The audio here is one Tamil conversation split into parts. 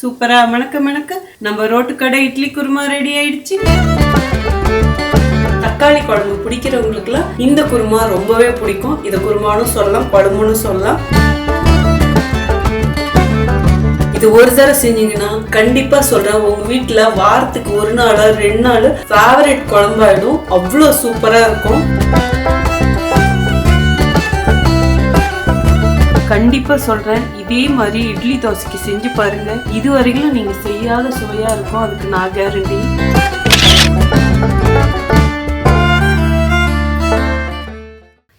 சூப்பரா. மணக்க மணக்க நம்ம ரோட்டு கடை இட்லி குருமா ரெடி ஆயிடுச்சு. தக்காளி குழம்பு பிடிக்கிறவங்களுக்குலாம் இந்த குருமா ரொம்பவே பிடிக்கும். இதை குருமானும் சொல்லலாம் குழம்புன்னு சொல்லலாம். இது ஒரு தடவை செஞ்சீங்கன்னா கண்டிப்பா சொல்றேன் உங்க வீட்டுல வாரத்துக்கு ஒரு நாள் ரெண்டு நாள் ஃபேவரட் குழம்பாயிடும். அவ்வளோ சூப்பரா இருக்கும். கண்டிப்பா சொல்றேன். இதே மாதிரி இட்லி தோசைக்கு செஞ்சு பாருங்க. இது வரைக்கும் நீங்க செய்யாத சுவையா இருக்கும். அதுக்கு நான் guarantee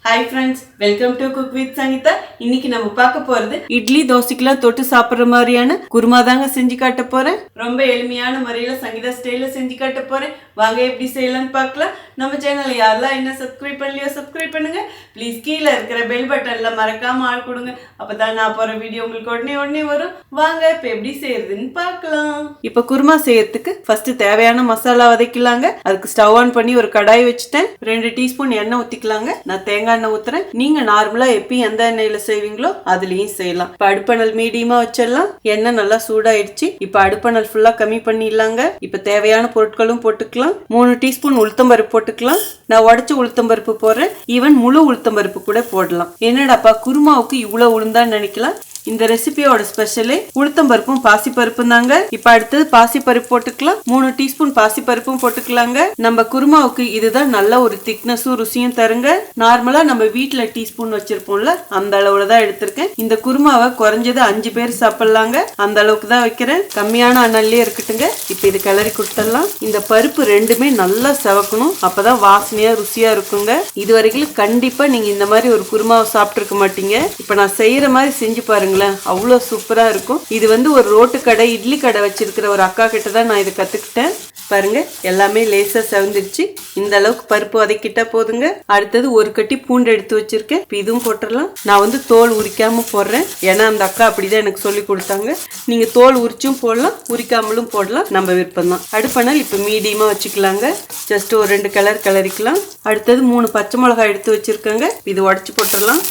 hi friends welcome to cook with Sangeetha இன்னைக்கு நம்ம பார்க்க போறது இட்லி தோசைக்கெல்லாம் தொட்டு சாப்பிடுற மாதிரியான குருமா தாங்க செஞ்சு காட்ட போறேன். ரொம்ப எளிமையான முறையில சங்கீதா ஸ்டைல செஞ்சு காட்ட போறேன். வாங்க எப்படி செய்யலாம்னு பார்க்கலாம். நம்ம சேனலை யாரெல்லாம் என்ன சப்ஸ்கிரைப் பண்ணலையோ சப்ஸ்கிரைப் பண்ணுங்க. ப்ளீஸ் கீழே இருக்கிற பெல் பட்டன்ல மறக்காம ஆள் கொடுங்க. அப்பதான் நான் போற வீடியோ உங்களுக்கு உடனே உடனே வரும். வாங்க இப்ப எப்படி செய்யறதுன்னு பார்க்கலாம். இப்ப குருமா செய்யறதுக்கு ஃபர்ஸ்ட் தேவையான மசாலா வதக்கலாங்க அதுக்கு ஸ்டவ் ஆன் பண்ணி ஒரு கடாய் வச்சுட்டேன். ரெண்டு டீஸ்பூன் எண்ணெய் ஊத்திக்கலாங்க. நான் தேங்காய் எண்ணெய் ஊத்துறேன். நீங்க நார்மலா எப்பயும் எந்த எண்ணெயில செய்வீங்களோ அதுலயும் செய்யலாம். இப்ப அடுப்பணல் மீடியமா வச்சிடலாம். எண்ணெய் நல்லா சூடாயிடுச்சு. இப்ப அடுப்பணல் ஃபுல்லா கம்மி பண்ணிடலாங்க. இப்ப தேவையான பொருட்களும் போட்டுக்கலாம். மூணு டீஸ்பூன் உளுத்தம்பருப்பு போட்டுக்கலாம். நான் உடச்ச உளுத்தம்பருப்பு போடுறேன். ஈவன் முழு உளுத்தம்பருப்பு கூட போடலாம். என்னடாப்பா குருமாவுக்கு இவ்வளவு உளுந்தான்னு நினைக்கலாம். இந்த ரெசிபியோட ஸ்பெஷலு உளுத்தம்பருப்பும் பாசிப்பருப்பும் தாங்க. இப்ப அடுத்தது பாசிப்பருப்பு போட்டுக்கலாம். மூணு டீஸ்பூன் பாசிப்பருப்பும் போட்டுக்கலாங்க. நம்ம குருமாவுக்கு இதுதான் நல்ல ஒரு திக்னஸும் ருசியும் தருங்க. நார்மலா நம்ம வீட்டுல டீஸ்பூன் வச்சிருப்போம்ல அந்த அளவுல தான் எடுத்திருக்கேன். இந்த குருமாவை குறைஞ்சது அஞ்சு பேர் சாப்பிடலாங்க. அந்த அளவுக்கு தான் வைக்கிறேன். கம்மியான அனல்லே இருக்கட்டுங்க. இப்ப இது கிளறி கொடுத்துடலாம். இந்த பருப்பு ரெண்டுமே நல்லா செவக்கணும். அப்பதான் வாசனையா ருசியா இருக்குங்க. இது வரைக்கும் கண்டிப்பா நீங்க இந்த மாதிரி ஒரு குருமாவை சாப்பிட்டுருக்க மாட்டீங்க. இப்ப நான் செய்யற மாதிரி செஞ்சு பாருங்களேன். அவ்வளோ சூப்பராக இருக்கும். இது வந்து ஒரு ரோட்டு கடை இட்லி கடை வச்சிருக்கிற ஒரு அக்கா கிட்ட தான் நான் இதை கற்றுக்கிட்டேன் பாருங்க எல்லாமே லேசாக செவந்துருச்சு. இந்த அளவுக்கு பருப்பு வதக்கிட்டா போதுங்க. அடுத்தது ஒரு கட்டி பூண்டு எடுத்து வச்சிருக்கேன். இதுவும் போட்டுடலாம். நான் வந்து தோல் உரிக்காம போடுறேன். ஏன்னா அந்த அக்கா அப்படிதான் எனக்கு சொல்லி கொடுத்தாங்க. நீங்க தோல் உரிச்சும் போடலாம் உரிக்காமலும் போடலாம். நம்ம விருப்பம் தான். அடுப்பணல் இப்போ மீடியமா வச்சுக்கலாங்க. ஜஸ்ட் ஒரு ரெண்டு கலர் கலரிக்கலாம் அடுத்தது மூணு பச்சை மிளகாய் எடுத்து வச்சிருக்கேங்க. இது உடச்சு போட்டுடலாம்.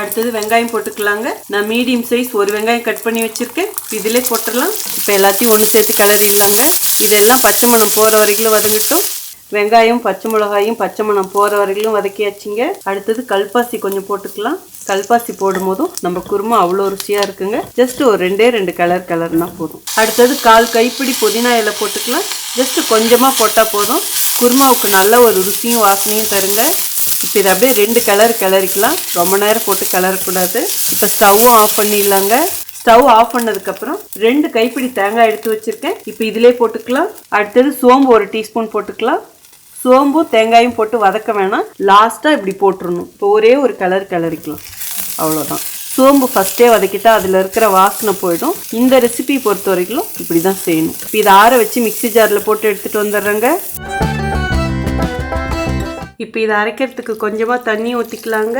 அடுத்தது வெங்காயம் போட்டுக்கலாங்க. நான் மீடியம் சைஸ் ஒரு வெங்காயம் கட் பண்ணி வச்சுருக்கேன். இதிலே போட்டுடலாம். இப்போ எல்லாத்தையும் ஒன்று சேர்த்து கிளறிடலாங்க இதெல்லாம் பச்சை மணம் போகிற வரைக்கும் வதங்கட்டும். வெங்காயம் பச்சை மிளகாயும் பச்சை மணம் போகிற வரைக்கும் வதக்கியாச்சுங்க. அடுத்தது கல்பாசி கொஞ்சம் போட்டுக்கலாம். கல்பாசி போடும் போதும் நம்ம குருமா அவ்வளோ ருசியாக இருக்குங்க. ஜஸ்ட் ஒரு ரெண்டே ரெண்டு கலர் கலர்னா போதும். அடுத்தது கால் கைப்பிடி புதினா இலை போட்டுக்கலாம். ஜஸ்ட் கொஞ்சமாக போட்டால் போதும். குருமாவுக்கு நல்ல ஒரு ருசியும் வாசனையும் தருங்க. இப்போ இதை அப்படியே ரெண்டு கலர் கிளறிக்கலாம் ரொம்ப நேரம் போட்டு கிளறக்கூடாது இப்போ ஸ்டவ்வும் ஆஃப் பண்ணிடலாங்க. ஸ்டவ் ஆஃப் பண்ணதுக்கப்புறம் ரெண்டு கைப்பிடி தேங்காய் எடுத்து வச்சுருக்கேன். இப்போ இதிலே போட்டுக்கலாம். அடுத்தது சோம்பு ஒரு டீஸ்பூன் போட்டுக்கலாம். சோம்பும் தேங்காயும் போட்டு வதக்க வேணாம். லாஸ்ட்டாக இப்படி போட்டுடணும் இப்போ ஒரே ஒரு கலர் கிளறிக்கலாம் அவ்வளோதான் சோம்பு ஃபஸ்ட்டே வதக்கிட்டா அதில் இருக்கிற வாசனை போயிடும். இந்த ரெசிபி பொறுத்த வரைக்கும் இப்படி தான் செய்யணும். இப்போ இதை ஆற வச்சு மிக்ஸி ஜாரில் போட்டு எடுத்துகிட்டு வந்துடுறேங்க. இப்போ இதை அரைக்கிறதுக்கு கொஞ்சமாக தண்ணி ஊற்றிக்கலாங்க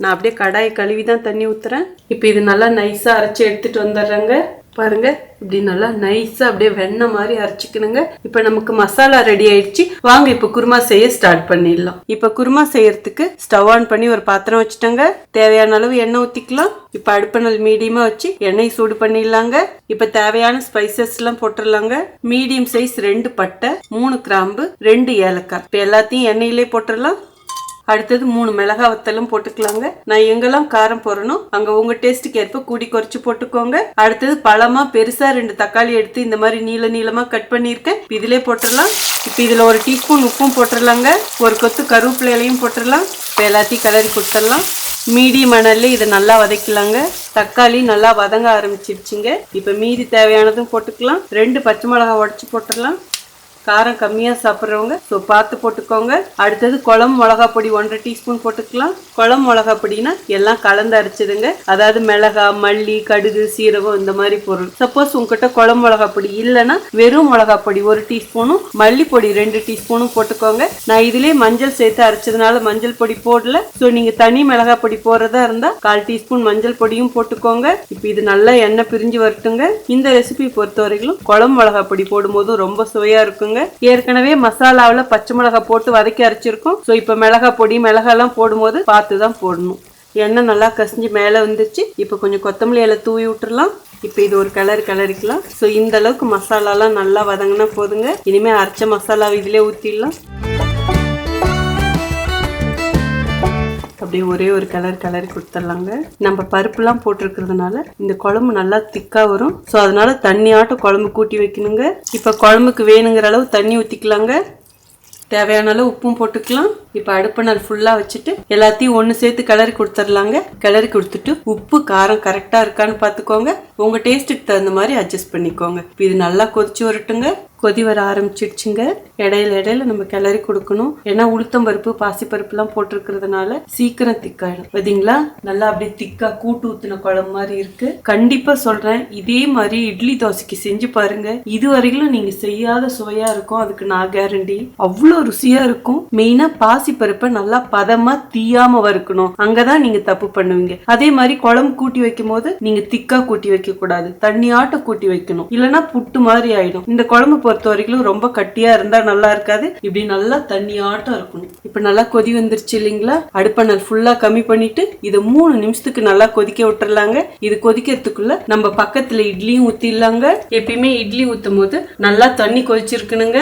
நான் அப்படியே கடாயை கழுவி தான் தண்ணி ஊற்றுறேன் இப்போ இது நல்லா நைஸாக அரைச்சி எடுத்துகிட்டு வந்துடுறேங்க. பாருங்க இப்படி நல்லா நைஸாக அப்படியே வெண்ணெய் மாதிரி அரைச்சிக்கணுங்க. இப்போ நமக்கு மசாலா ரெடி ஆயிடுச்சு. வாங்க இப்போ குருமா செய்ய ஸ்டார்ட் பண்ணிடலாம். இப்போ குருமா செய்யறதுக்கு ஸ்டவ் ஆன் பண்ணி ஒரு பாத்திரம் வச்சுட்டோங்க. தேவையான அளவு எண்ணெய் ஊற்றிக்கலாம் இப்போ அடுப்பணல் மீடியமாக வச்சு எண்ணெய் சூடு பண்ணிடலாங்க. இப்போ தேவையான ஸ்பைசஸ் எல்லாம் போட்டுடலாங்க. மீடியம் சைஸ் ரெண்டு பட்டை மூணு கிராம்பு ரெண்டு ஏலக்காய். இப்போ எல்லாத்தையும் எண்ணெயிலே போட்டுடலாம். அடுத்தது மூணு மிளகா வத்தலும் போட்டுக்கலாங்க. நான் எங்கெல்லாம் காரம் போடணும் அங்க உங்க டேஸ்ட்டுக்கு ஏற்ப கூடி குறைச்சு போட்டுக்கோங்க. அடுத்தது பழமா பெருசா ரெண்டு தக்காளி எடுத்து இந்த மாதிரி நீள நீளமா கட் பண்ணியிருக்கேன். இதுல போட்டுடலாம். இப்ப இதுல ஒரு டீஸ்பூன் உப்பும் போட்டுடலாங்க. ஒரு கொத்து கருவேப்பிலையிலையும் போட்டுடலாம். இப்போ எல்லாத்தையும் கிளறி கொடுத்துடலாம். மீடியம் மணல்ல இதை நல்லா வதக்கலாங்க. தக்காளி நல்லா வதங்க ஆரம்பிச்சிருச்சுங்க. இப்ப மீதி தேவையானதும் போட்டுக்கலாம். ரெண்டு பச்சை மிளகா உடச்சு போட்டுடலாம். காரம் கம்மியாக சாப்பிட்றவங்க ஸோ பார்த்து போட்டுக்கோங்க. அடுத்தது குழம்பு மிளகா பொடி ஒன்றரை டீஸ்பூன் போட்டுக்கலாம். குழம்பு மிளகா பொடினா எல்லாம் கலந்து அரைச்சிடுங்க. அதாவது மிளகா மல்லி கடுகு சீரகம் இந்த மாதிரி பொருள். சப்போஸ் உங்ககிட்ட குழம்பு மிளகா பொடி இல்லைன்னா வெறும் மிளகா பொடி ஒரு டீஸ்பூனும் மல்லி பொடி ரெண்டு டீஸ்பூனும் போட்டுக்கோங்க. நான் இதுலேயே மஞ்சள் சேர்த்து அரைச்சதுனால மஞ்சள் பொடி போடல. ஸோ நீங்கள் தனி மிளகா பொடி போடுறதா இருந்தால் கால் டீஸ்பூன் மஞ்சள் பொடியும் போட்டுக்கோங்க. இப்போ இது நல்லா எண்ணெய் பிரிஞ்சு வரட்டுங்க. இந்த ரெசிபி பொறுத்த வரைக்கும் குழம்பு மிளகா பொடி போடும்போதும் ரொம்ப சுவையா இருக்குங்க. ஏற்கனவே மசாலாவில் பச்சை மிளகாய் போட்டு வதக்கி அரைச்சிருக்கோம். ஸோ இப்போ மிளகா பொடி மிளகாலாம் போடும்போது பார்த்து தான் போடணும். எண்ணெய் நல்லா கசிஞ்சு மேலே வந்துச்சு இப்போ கொஞ்சம் கொத்தமல்லி இலை தூவி விட்டுறலாம். இப்போ இது ஒரு கலர் கலரிக்கலாம் ஸோ இந்த அளவுக்கு மசாலாலாம் நல்லா வதங்கினா போதுங்க. இனிமேல் அரைச்ச மசாலாவை இதிலே ஊற்றிடலாம் அப்படியே ஒரே ஒரு கலர் கலர் கொடுத்துடலாங்க. நம்ம பருப்புலாம் போட்டிருக்கிறதுனால இந்த குழம்பு நல்லா திக்காக வரும். ஸோ அதனால தண்ணியாட்டம் குழம்பு கூட்டி வைக்கணுங்க. இப்போ குழம்புக்கு வேணுங்கிற அளவு தண்ணி ஊற்றிக்கலாங்க தேவையான அளவு உப்பும் போட்டுக்கலாம். இப்போ அடுப்பு நாள் ஃபுல்லாக வச்சுட்டு எல்லாத்தையும் ஒன்று சேர்த்து கிளறி கொடுத்துர்லாங்க கிளறி கொடுத்துட்டு உப்பு காரம் கரெக்டாக இருக்கான்னு பார்த்துக்கோங்க. உங்கள் டேஸ்ட்டுக்கு தகுந்த மாதிரி அட்ஜஸ்ட் பண்ணிக்கோங்க. இப்போ இது நல்லா கொதிச்சு வரட்டுங்க. கொதி வர ஆரம்பிச்சிடுச்சுங்க. இடையில இடையில நம்ம கிளறி கொடுக்கணும். ஏன்னா உளுத்தம் பருப்பு பாசி பருப்புலாம் போட்டிருக்கிறதுனால சீக்கிரம் திக்காயிடும். பார்த்தீங்களா நல்லா அப்படியே திக்கா கூட்டு ஊத்துன குழம்பு மாதிரி இருக்கு. கண்டிப்பா சொல்றேன் இதே மாதிரி இட்லி தோசைக்கு செஞ்சு பாருங்க. இது வரையிலும் நீங்க செய்யாத சுவையா இருக்கும். அதுக்கு நான் கேரண்டி அவ்வளோ ருசியா இருக்கும். மெயினா பாசிப்பருப்பை நல்லா பதமா தீயாம வறுக்கணும். அங்கதான் நீங்க தப்பு பண்ணுவீங்க. அதே மாதிரி குழம்பு கூட்டி வைக்கும் போது நீங்க திக்கா கூட்டி வைக்க கூடாது தண்ணியாட்ட கூட்டி வைக்கணும். இல்லைன்னா புட்டு மாதிரி ஆயிடும். இந்த குழம்பு பொறுத்த வரைக்கும் ரொம்ப கட்டியா இருந்தா நல்லா இருக்காது. இப்படி நல்லா தண்ணியாட்டம் இருக்கணும். இப்ப நல்லா கொதி வந்துருச்சு இல்லைங்களா? அடுப்பணல் ஃபுல்லா கம்மி பண்ணிட்டு இதை மூணு நிமிஷத்துக்கு நல்லா கொதிக்க விட்டுறலாங்க. இது கொதிக்கிறதுக்குள்ள நம்ம பக்கத்துல இட்லியும் ஊத்திடலாங்க. எப்பயுமே இட்லி ஊத்தும் போது நல்லா தண்ணி கொதிச்சிருக்கணுங்க.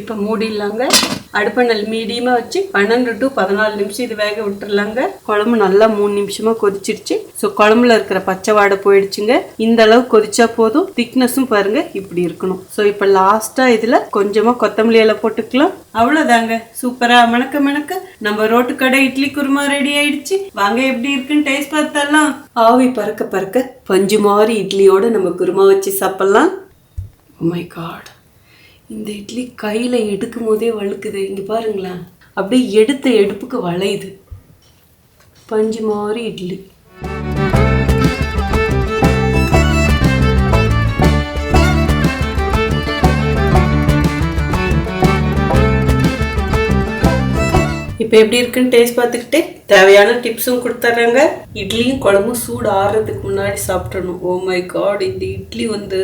இப்போ மூடிடலாங்க. அடுப்பணல் மீடியமாக வச்சு பன்னெண்டு டு பதினாலு நிமிஷம் இது வேக விட்டுருலாங்க குழம்பு நல்லா மூணு நிமிஷமா கொதிச்சிருச்சு. ஸோ குழம்புல இருக்கிற பச்சை வாடை போயிடுச்சுங்க. இந்த அளவு கொதிச்சா போதும். திக்னஸும் பாருங்க இப்படி இருக்கணும். ஸோ இப்போ லாஸ்ட்டாக இதில் கொஞ்சமாக கொத்தமல்லி இலை போட்டுக்கலாம். அவ்வளோதாங்க சூப்பரா மணக்க மணக்க நம்ம ரோட்டு கடை இட்லி குருமா ரெடி ஆயிடுச்சு. வாங்க எப்படி இருக்குன்னு டேஸ்ட் பார்த்தாலாம் ஆவி பறக்க பறக்க பஞ்சு மாதிரி இட்லியோட நம்ம குருமா வச்சு சாப்பிடலாம். Oh மை காட் இந்த இட்லி கையில் எடுக்கும் போதே வழுக்குது. இங்கே பாருங்களேன். அப்படியே எடுத்த எடுப்புக்கு வளையுது. பஞ்சு மாதிரி இட்லி. இப்போ எப்படி இருக்குன்னு டேஸ்ட் பார்த்துக்கிட்டு தேவையான டிப்ஸும் கொடுத்துட்றாங்க. இட்லியும் குழம்பும் சூடு ஆறுறதுக்கு முன்னாடி சாப்பிட்றணும் ஓ oh மை காட் இந்த இட்லி வந்து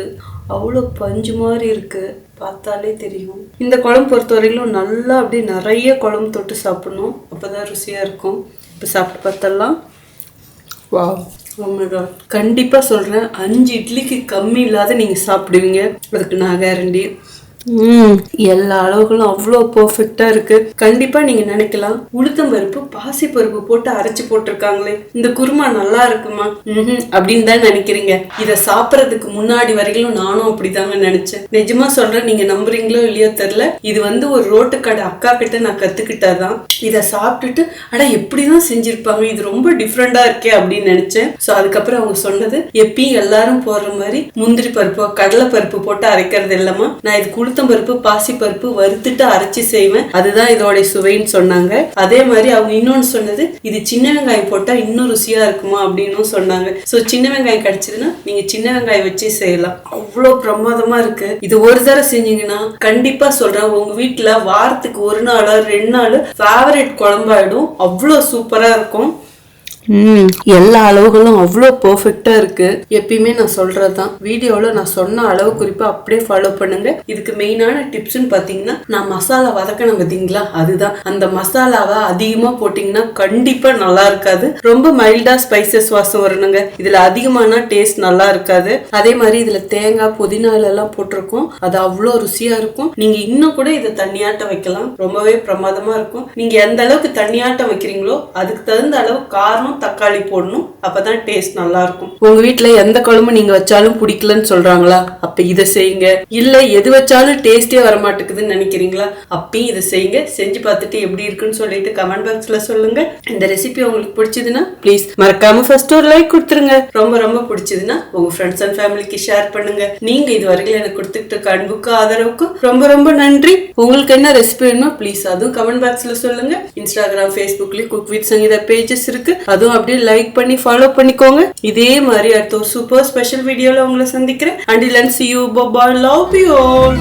அவ்வளோ பஞ்சு மாதிரி இருக்குது பார்த்தாலே தெரியும். இந்த குழம்பு பொறுத்தவரையிலும் நல்லா அப்படியே நிறைய குழம்பு தொட்டு சாப்பிடணும். அப்பதான் ருசியா இருக்கும். இப்போ சாப்பிட்டு பார்த்தலாம் வா கண்டிப்பா சொல்றேன் அஞ்சு இட்லிக்கு கம்மி இல்லாத நீங்க சாப்பிடுவீங்க. அதுக்கு நான் கேரண்டி எல்லா அளவுகளும் அவ்வளோ பர்ஃபெக்டா இருக்கு. கண்டிப்பா நீங்க நினைக்கலாம் உளுத்தம் பருப்பு பாசி பருப்பு போட்டு அரைச்சு போட்டிருக்காங்களே. இந்த குருமா நல்லா இருக்குமா? அப்படின்னு தான் நினைக்கிறீங்க. இதை சாப்பிட்றதுக்கு முன்னாடி வரைக்கும் நானும் அப்படிதாங்க நினைச்சேன். நிஜமா சொல்றேன் நீங்க நம்புறீங்களோ இல்லையோ தெரியல. இது வந்து ஒரு ரோட்டு கடை அக்கா கிட்ட நான் கத்துக்கிட்டாதான் இதை சாப்பிட்டுட்டு அட எப்படிதான் செஞ்சிருப்பாங்க? இது ரொம்ப டிஃப்ரெண்டா இருக்கே அப்படின்னு நினைச்சேன். ஸோ அதுக்கப்புறம் அவங்க சொன்னது எப்பயும் எல்லாரும் போடுற மாதிரி முந்திரி பருப்பு கடலை பருப்பு போட்டு அரைக்கிறது இல்லாம நான் இது உளுத்தம் பருப்பு பாசி பருப்பு வறுத்துட்டு அரைச்சி செய்வேன். அதுதான் இதோட சுவைன்னு சொன்னாங்க. அதே மாதிரி அவங்க இன்னொன்னு சொன்னது இது சின்ன வெங்காயம் போட்டா இன்னும் ருசியா இருக்குமா அப்படின்னு சொன்னாங்க. சோ சின்ன வெங்காயம் கிடைச்சதுன்னா நீங்க சின்ன வெங்காயம் வச்சு செய்யலாம். அவ்வளோ பிரமாதமா இருக்கு. இது ஒரு தடவை செஞ்சீங்கன்னா கண்டிப்பா சொல்றேன் உங்க வீட்டுல வாரத்துக்கு ஒரு நாளோ ரெண்டு நாள் ஃபேவரட் குழம்பாயிடும். அவ்வளோ சூப்பரா இருக்கும். எல்லா அளவுகளும் அவ்வளோ பர்ஃபெக்டாக இருக்கு. எப்பயுமே நான் சொல்றது தான் வீடியோவில் நான் சொன்ன அளவு குறிப்பை அப்படியே ஃபாலோ பண்ணுங்க. இதுக்கு மெயினான டிப்ஸ்னு பார்த்தீங்கன்னா நான் மசாலா வதக்கணும் பார்த்தீங்களா அதுதான். அந்த மசாலாவை அதிகமாக போட்டிங்கன்னா கண்டிப்பாக நல்லா இருக்காது. ரொம்ப மைல்டாக ஸ்பைசஸ் வாசம் வரணுங்க. இதில் அதிகமான டேஸ்ட் நல்லா இருக்காது. அதே மாதிரி இதில் தேங்காய் புதினா எல்லாம் போட்டிருக்கோம். அது அவ்வளோ ருசியாக இருக்கும். நீங்கள் இன்னும் கூட இதை தண்ணியாட்டம் வைக்கலாம். ரொம்பவே பிரமாதமாக இருக்கும். நீங்கள் எந்த அளவுக்கு தண்ணியாட்டம் வைக்கிறீங்களோ அதுக்கு தகுந்த அளவு காரம் தக்காளி போடணும். அப்பதான் டேஸ்ட் நல்லா இருக்கும் உங்க வீட்டுல எந்த குழம்பு நீங்க வச்சாலும் பிடிக்கலன்னு சொல்றாங்களா? அப்ப இதை செய்யுங்க. இல்ல எது வச்சாலும் டேஸ்டே வர மாட்டேங்குதுன்னு நினைக்கிறீங்களா? அப்பயும் இதை செய்யுங்க. செஞ்சு பார்த்துட்டு எப்படி இருக்குன்னு சொல்லிட்டு கமெண்ட் பாக்ஸ்ல சொல்லுங்க. இந்த ரெசிபி உங்களுக்கு பிடிச்சதுன்னா ப்ளீஸ் மறக்காம ஃபர்ஸ்ட் ஒரு லைக் கொடுத்துருங்க. ரொம்ப ரொம்ப பிடிச்சதுன்னா உங்க ஃப்ரெண்ட்ஸ் அண்ட் ஃபேமிலிக்கு ஷேர் பண்ணுங்க. நீங்க இது வரைக்கும் எனக்கு கொடுத்துட்டு இருக்க அன்புக்கு ஆதரவுக்கு ரொம்ப ரொம்ப நன்றி. உங்களுக்கு என்ன ரெசிபி வேணுமோ ப்ளீஸ் அதுவும் கமெண்ட் பாக்ஸ்ல சொல்லுங்க. இன்ஸ்டாகிராம் ஃபேஸ்புக்லயும் குக் வித் சங்கீதா பேஜஸ் இருக்கு. அதுவும் அப்படியே லைக் பண்ணி ஃபாலோ பண்ணிக்கோங்க. இதே மாதிரி அடுத்த ஒரு சூப்பர் ஸ்பெஷல் வீடியோல உங்களை சந்திக்கிறேன். And and see you bye bye love you all